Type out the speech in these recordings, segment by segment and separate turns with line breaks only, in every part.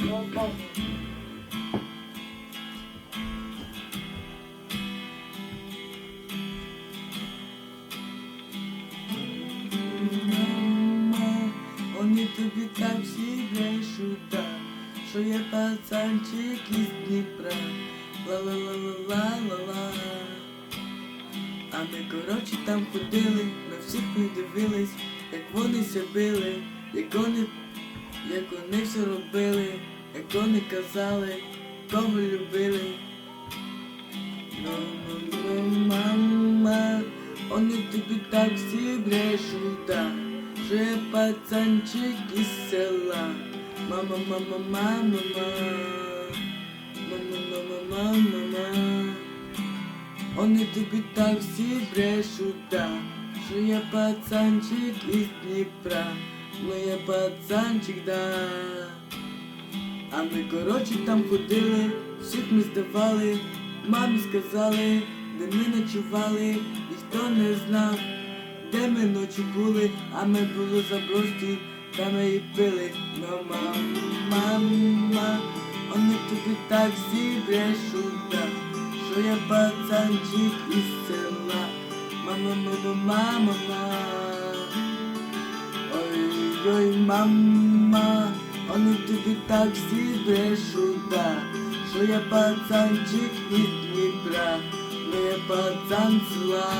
Мама, Вони тобі так всі брешуть, так, що я пацанчик із Дніпра. Ла-ла-ла-ла-ла-ла-ла. А ми коротше там ходили, на всіх ми дивились, як вони ся як вони, як вони все робили, як вони казали, кого любили. Ну-ну-ну, мама, вони тобі так всі брешуть, да, що пацанчик із села. Мама, мама, мама, мама. Вони тобі так всі брешуть, да, що я пацанчик із Дніпра. Ну я пацанчик, да. А ми коротше там ходили, всіх ми здавали, мамі сказали, де ми ночували, ніхто не знав, де ми ночі були, а ми були забрості, та ми і пили. Мама, мама, вони тобі так всі да, що я пацанчик із села. Мама, мама, мама, мама. Мама, вони тобі так всі брешуть, да, що я пацанчик із Дніпра, ну я пацан зла.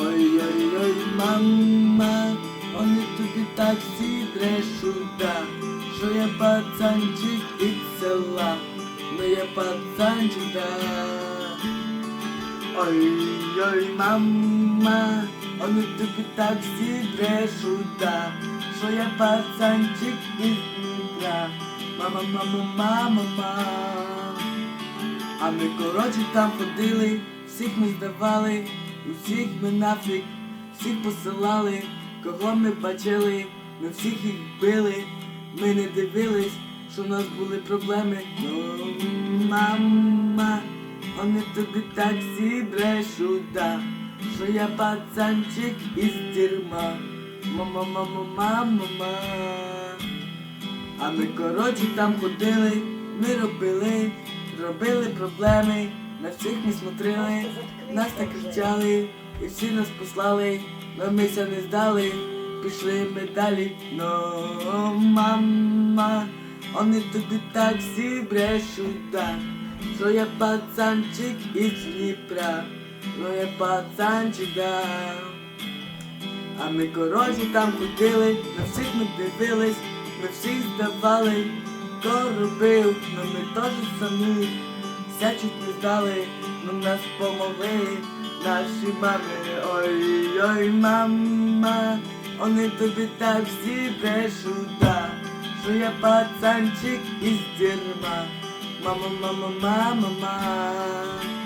Ой-ой-ой, мама, вони тобі так всі брешуть, да, що я пацанчик із села, ну я пацанчик, да. Ой-ой, мама, вони тобі так всі брешуть, да, що я пацанчик із Дніпра. Мама, мама, мама, мама. А ми коротше там ходили, всіх ми здавали, усіх ми нафіг, всіх посилали, кого ми бачили, ми всіх їх били, ми не дивились, що в нас були проблеми. Ну, мама, вони тобі так всі брешуть, да, що я пацанчик із дерьма. Мама, мама, мама, мама. А ми коротше там ходили, ми робили, робили проблеми, на всіх ми смотрели, нас так кричали, і всі нас послали, но ми ся не здали, пішли ми далі. Но мама, вони тобі так всі брешуть, да, що я пацанчик із Дніпра, ну я пацанчик, да. А ми коротше там ходили, на всіх ми дивились, ми всіх здавали, хто робив, но ми теж самі ся чуть не здали, но нас помогли наші мами. Ой-ой, мама, вони тобі так всі да, що я пацанчик із дерьма. Мама, мама, мама, мама.